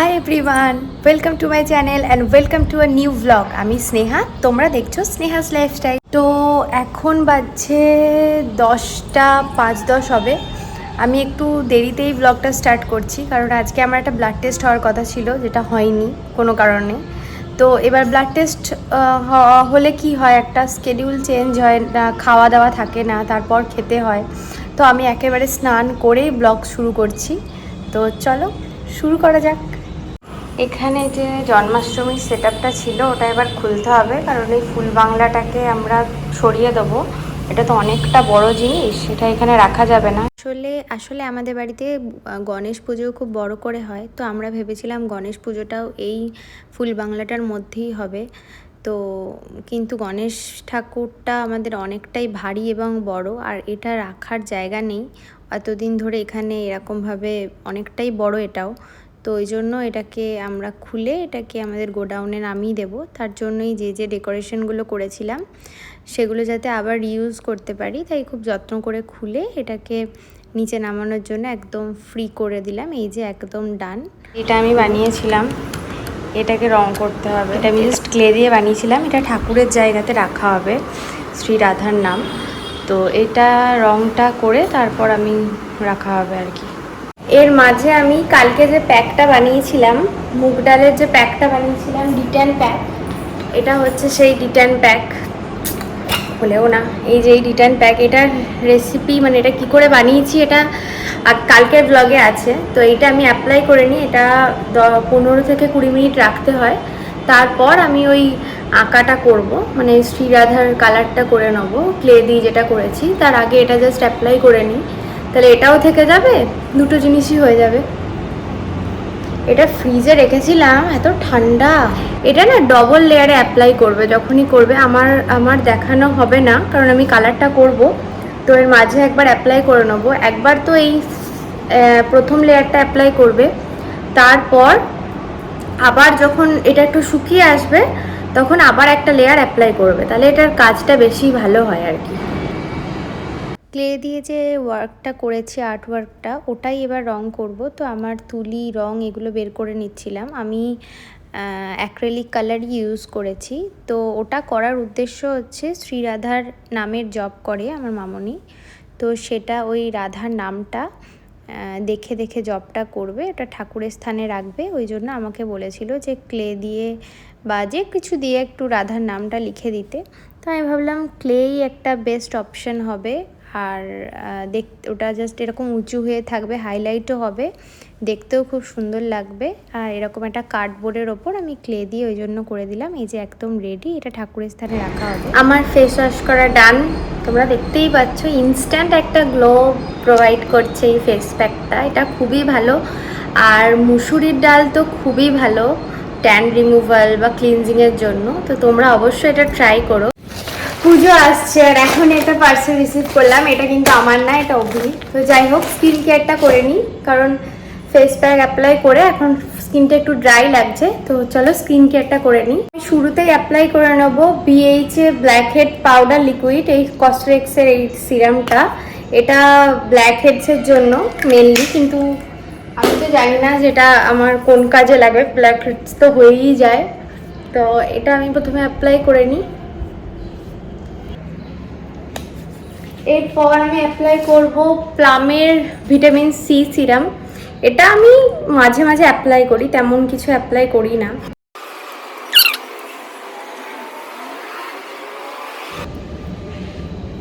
Hi everyone welcome to my channel and welcome to a new blog আমি স্নেহা, তোমরা দেখছ স্নেহাস lifestyle তো এখন বাজছে দশটা পাঁচ দশ হবে। আমি একটু দেরিতেই ব্লগটা স্টার্ট করছি, কারণ আজকে আমার একটা ব্লাড টেস্ট হওয়ার কথা ছিল, যেটা হয়নি কোনো কারণে। তো এবার ব্লাড টেস্ট হলে কি হয়, একটা স্কেডিউল চেঞ্জ হয়, না খাওয়া দাওয়া থাকে না, তারপর খেতে হয়। তো আমি একেবারে স্নান করেই ব্লগ শুরু করছি। তো চলো, শুরু করা যাক। এখানে যে জন্মাষ্টমীর সেট ছিল, ওটা এবার খুলতে হবে, কারণ এই ফুল বাংলাটাকে আমরা সরিয়ে দেবো। এটা তো অনেকটা বড় জিনিস সেটা এখানে রাখা যাবে না। আসলে আসলে আমাদের বাড়িতে গণেশ পুজো খুব বড় করে হয়, তো আমরা ভেবেছিলাম গণেশ পুজোটাও এই ফুল বাংলাটার মধ্যেই হবে। তো, কিন্তু গণেশ ঠাকুরটা আমাদের অনেকটাই ভারী এবং বড়, আর এটা রাখার জায়গা নেই। এতদিন ধরে এখানে এরকমভাবে অনেকটাই বড় এটাও। তো ওই জন্য এটাকে আমরা খুলে এটাকে আমাদের গোডাউনে নামিয়ে দেব। তার জন্যই যে যে ডেকোরেশনগুলো করেছিলাম, সেগুলো যাতে আবার ইউজ করতে পারি, তাই খুব যত্ন করে খুলে এটাকে নিচে নামানোর জন্য একদম ফ্রি করে দিলাম। এই যে একদম ডান। এটা আমি বানিয়েছিলাম। এটাকে রং করতে হবে। এটা আমি জাস্ট ক্লে দিয়ে বানিয়েছিলাম। এটা ঠাকুরের জায়গাতে রাখা হবে, শ্রী রাধার নাম। তো এটা রংটা করে তারপর আমি রাখা হবে আর কি। এর মাঝে আমি কালকে যে প্যাকটা বানিয়েছিলাম, মুগ ডালের যে প্যাকটা বানিয়েছিলাম, ডিটেন প্যাক, এটা হচ্ছে সেই ডিটেন প্যাক। হলেও না, এই যে এই রিটার্ন প্যাক, এটার রেসিপি মানে এটা কি করে বানিয়েছি এটা কালকের ব্লগে আছে। তো এটা আমি অ্যাপ্লাই করে নিই, এটা পনেরো থেকে কুড়ি মিনিট রাখতে হয়। তারপর আমি ওই আঁকাটা করব মানে শ্রীরাধার কালারটা করে নেব ক্লে দিয়ে যেটা করেছি। তার আগে এটা জাস্ট অ্যাপ্লাই করে নিই। তাহলে এটাও থেকে যাবে? দুটো জিনিসই হয়ে যাবে। এটা ফ্রিজে রেখেছিলাম, এত ঠান্ডা। এটা না ডবল লেয়ারে অ্যাপ্লাই করবে, যখনই করবে। আমার আমার দেখানো হবে না, কারণ আমি কালারটা করব। তো এর মাঝে একবার অ্যাপ্লাই করে নেব। একবার তো এই প্রথম লেয়ারটা অ্যাপ্লাই করবে। তারপর আবার যখন এটা একটু শুকিয়ে আসবে, তখন আবার একটা লেয়ার অ্যাপ্লাই করবে। তাহলে এটার কাজটা বেশি ভালো হয় আর কি। ক্লে দিয়ে যে ওয়ার্কটা করেছি আর্ট ওয়ার্কটা ওটাই এবার রং করব। তো আমার তুলি, রং এগুলো বের করে নিচ্ছিলাম। আমি অ্যাক্রেলিক কালার ইউজ করেছি। তো ওটা করার উদ্দেশ্য হচ্ছে শ্রী রাধার নামের জব করে আমার মামনি। তো সেটা ওই রাধার নামটা দেখে দেখে জবটা করবে, ওটা ঠাকুরের স্থানে রাখবে। ওই জন্য আমাকে বলেছিল যে ক্লে দিয়ে বা যে কিছু দিয়ে একটু রাধার নামটা লিখে দিতে। তো আমি ভাবলাম ক্লেই একটা বেস্ট অপশন হবে। আর দেখ, ওটা জাস্ট এরকম উঁচু হয়ে থাকবে হাইলাইটও হবে। দেখতেও খুব সুন্দর লাগবে। আর এরকম একটা কার্ডবোর্ডের ওপর আমি ক্লে দিয়ে ওই জন্য করে দিলাম। এই যে একদম রেডি এটা ঠাকুরের স্থানে রাখা হবে। আমার ফেস ওয়াশ করা ডান তোমরা দেখতেই পাচ্ছ ইনস্ট্যান্ট একটা গ্লো প্রোভাইড করছে এই ফেস প্যাকটা এটা খুবই ভালো। আর মুসুরির ডাল তো খুবই ভালো ট্যান রিমুভাল বা ক্লিনজিংয়ের জন্য। তো তোমরা অবশ্যই এটা ট্রাই করো। পুজো আসছে আর এখন এটা পার্সেল রিসিভ করলাম। এটা কিন্তু আমার না, এটা অভি তো যাই হোক স্কিন কেয়ারটা করে নিই, কারণ ফেস প্যাক অ্যাপ্লাই করে এখন স্কিনটা একটু ড্রাই লাগছে। তো চলো স্কিন কেয়ারটা করে নিই। আমি শুরুতেই অ্যাপ্লাই করে নেব BH black head powder liquid এই কস্ট্রেক্সের এই সিরামটা এটা ব্ল্যাক হেডসের জন্য মেনলি কিন্তু আমি তো জানি না যেটা আমার কোন কাজে লাগে। ব্ল্যাক হেডস তো হয়েই যায়। তো এটা আমি প্রথমে অ্যাপ্লাই করে নিই। এরপর আমি অ্যাপ্লাই করব প্লামের ভিটামিন সি সিরাম এটা আমি মাঝে মাঝে অ্যাপ্লাই করি, তেমন কিছু অ্যাপ্লাই করি না।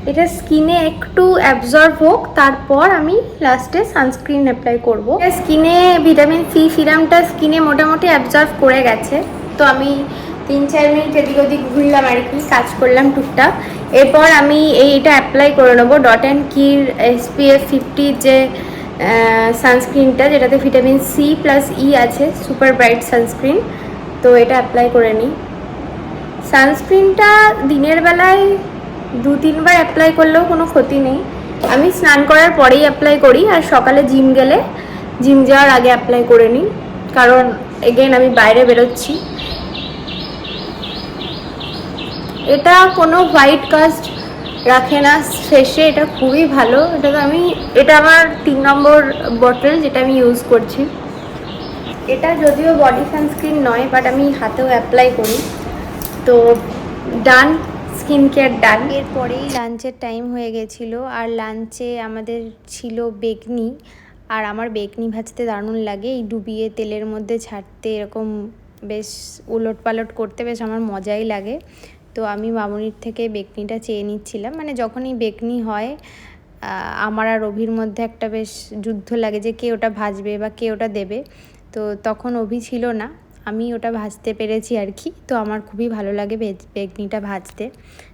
এটা স্কিনে একটু অ্যাবজর্ব হোক, তারপর আমি লাস্টে সানস্ক্রিন অ্যাপ্লাই করব। স্কিনে ভিটামিন সি সিরামটা স্কিনে মোটামুটি অ্যাবজর্ব করে গেছে। তো আমি তিন, চার মিনিট এদিক ওদিক ঘুরলাম আর কি, কাজ করলাম টুকটাক। এরপর আমি এইটা অ্যাপ্লাই করে নেব ডট অ্যান্ড কির এসপিএফ ফিফটির যে সানস্ক্রিনটা যেটাতে ভিটামিন সি প্লাস ই আছে সুপার ব্রাইট সানস্ক্রিন তো এটা অ্যাপ্লাই করে নিই। সানস্ক্রিনটা দিনের বেলায় দু, তিনবার অ্যাপ্লাই করলেও কোনো ক্ষতি নেই। আমি স্নান করার পরেই অ্যাপ্লাই করি আর সকালে জিম গেলে জিম যাওয়ার আগে অ্যাপ্লাই করে নিই। কারণ এগেন আমি বাইরে বেরোচ্ছি। এটা কোনো হোয়াইট কাস্ট রাখে না। শেষে এটা খুবই ভালো। এটা তো আমি এটা আমার তিন নম্বর বটল যেটা আমি ইউজ করছি। এটা যদিও বডি সানস্ক্রিন নয় বাট আমি হাতেও অ্যাপ্লাই করি। তো ডান স্কিন কেয়ার ডান এরপরেই লাঞ্চের টাইম হয়ে গেছিল। আর লাঞ্চে আমাদের ছিল বেগনি। আর আমার বেগনি ভাজতে দারুণ লাগে। এই ডুবিয়ে তেলের মধ্যে ছাড়তে এরকম বেশ উলট পালট করতে বেশ আমার মজাই লাগে। তো আমি মামনির থেকে বেকনিটা চেয়ে নিচ্ছিলাম। মানে যখনই বেকনি হয় আমার আর অভির মধ্যে একটা বেশ যুদ্ধ লাগে যে কে ওটা ভাজবে বা কে ওটা দেবে। তো তখন অভি ছিল না, আমি ওটা ভাজতে পেরেছি আর কি। তো আমার খুবই ভালো লাগে বেগনিটা ভাজতে।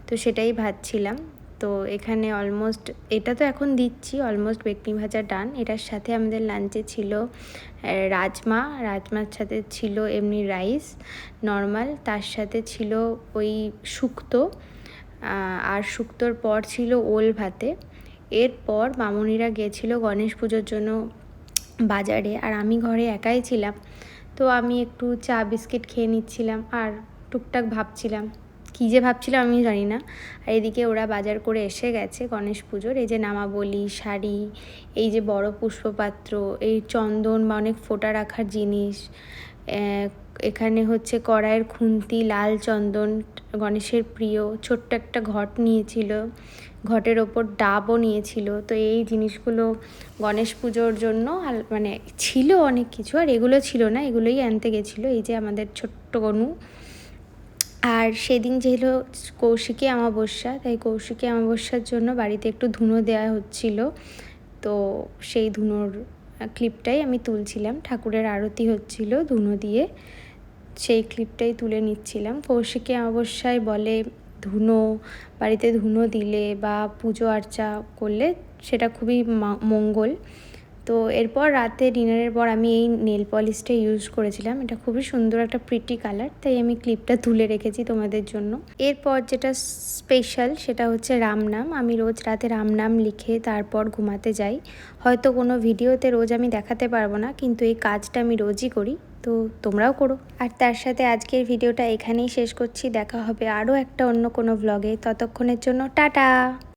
তো সেটাই ভাজছিলাম। তো এখানে অলমোস্ট এটা তো এখন দিচ্ছি অলমোস্ট বেগনি ভাজা ডান এটার সাথে আমাদের লাঞ্চে ছিল রাজমা, রাজমার সাথে ছিল এমনি রাইস নর্মাল তার সাথে ছিল ওই শুক্তো আর শুক্তোর পর ছিল ওল ভাতে। এরপর মামনিরা গিয়েছিল গণেশ পুজোর জন্য বাজারে, আর আমি ঘরে একাই ছিলাম। তো আমি একটু চা, বিস্কিট খেয়ে নিচ্ছিলাম, আর টুকটাক ভাবছিলাম কী যে ভাবছিলাম আমি জানি না। আর এদিকে ওরা বাজার করে এসে গেছে গণেশ পুজোর। এই যে নামাবলি, শাড়ি, এই যে বড় পুষ্পপাত্র, এই চন্দন বা অনেক ফোঁটা রাখার জিনিস এখানে হচ্ছে কড়াইয়ের খুন্তি, লাল চন্দন, গণেশের প্রিয়, ছোট্ট একটা ঘট নিয়েছিল। ঘটের ওপর ডাবও নিয়েছিল। তো এই জিনিসগুলো গণেশ পুজোর জন্য মানে ছিল অনেক কিছু। আর এগুলো ছিল না, এগুলোই আনতে গেছিল। এই যে আমাদের ছোট্ট গনু আর সেদিন যেহেতু কৌশিকী অমাবস্যা, তাই কৌশিকী অমাবস্যার জন্য বাড়িতে একটু ধুনো দেওয়া হচ্ছিল। তো সেই ধুনোর ক্লিপটাই আমি তুলছিলাম। ঠাকুরের আরতি হচ্ছিল ধুনো দিয়ে। সেই ক্লিপটাই তুলে নিচ্ছিলাম। কৌশিকী অমাবস্যায় বলে ধুনো, বাড়িতে ধুনো দিলে বা পুজো আর্চা করলে সেটা খুবই মঙ্গল। তো এরপর রাতে ডিনারের পর আমি এই নেল পলিশটা ইউজ করেছিলাম। এটা খুবই সুন্দর একটা প্রিটি কালার তাই আমি ক্লিপটা তুলে রেখেছি তোমাদের জন্য। এরপর যেটা স্পেশাল সেটা হচ্ছে রামনাম। আমি রোজ রাতে রামনাম লিখে তারপর ঘুমাতে যাই। হয়তো কোনো ভিডিওতে রোজ আমি দেখাতে পারব না, কিন্তু এই কাজটা আমি রোজই করি, তো তোমরাও করো। আর তার সাথে আজকের ভিডিওটা এখানেই শেষ করছি। দেখা হবে আরও একটা অন্য কোনো ভ্লগে ততক্ষণের জন্য টাটা!